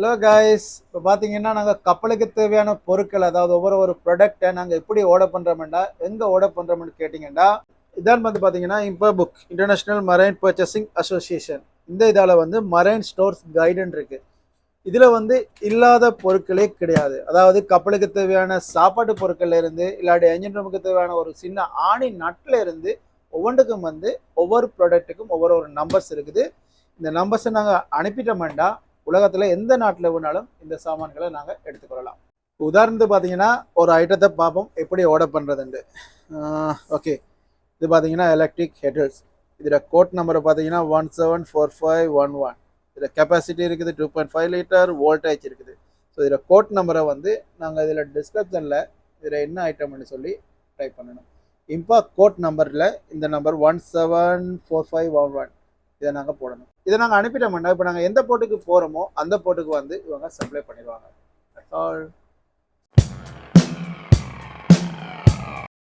Hello guys இப்போ பார்த்தீங்கன்னா நாங்கள் கப்பலுக்கு தேவையான பொருட்கள் அதாவது ஒவ்வொரு ஒரு ப்ராடக்டை நாங்கள் எப்படி ஆர்டர் பண்ணுறோம்டா எங்கே ஆர்டர் பண்ணுறோம்னு கேட்டிங்கன்னா இதான் வந்து பார்த்தீங்கன்னா இப்போ book international marine purchasing association இந்த இதால் வந்து மரைன் ஸ்டோர்ஸ் கைடன் இருக்கு. இதில் வந்து இல்லாத பொருட்களே கிடையாது. அதாவது கப்பலுக்கு தேவையான சாப்பாட்டு பொருட்கள்ல இருந்து இல்லாட்டி என்ஜின் ரூமுக்கு தேவையான ஒரு சின்ன ஆணி நட்டில் இருந்து ஒவ்வொன்றுக்கும் வந்து ஒவ்வொரு ப்ராடக்ட்டுக்கும் ஒவ்வொரு ஒரு நம்பர்ஸ் இருக்குது. இந்த நம்பர்ஸை நாங்கள் அனுப்பிட்டோம்டா உலகத்தில் எந்த நாட்டில் வேணாலும் இந்த சாமான்களை நாங்கள் எடுத்துக்கொள்ளலாம். உதாரணத்துக்கு பார்த்தீங்கன்னா ஒரு ஐட்டத்தை பார்ப்போம். எப்படி ஆர்டர் பண்ணுறதுண்டு ஓகே இது பார்த்தீங்கன்னா எலக்ட்ரிக் ஹெட்டல்ஸ் இதில் கோட் நம்பரை பார்த்தீங்கன்னா one seven four five one one இதில் கெப்பாசிட்டி இருக்குது two point five litre voltage இருக்குது. ஸோ இதில் கோட் நம்பரை வந்து நாங்கள் இதில் டிஸ்கிரிப்ஷனில் இதில் என்ன ஐட்டம்னு சொல்லி டைப் பண்ணணும். இம்பா கோட் நம்பரில் இந்த number one seven four five one one இதை நாங்கள் போடணும். இதை நாங்கள் அனுப்பிட்டோம்னா இப்போ நாங்கள் எந்த போட்டுக்கு போகிறோமோ அந்த போட்டுக்கு வந்து இவங்க சப்ளை பண்ணிடுவாங்க. At all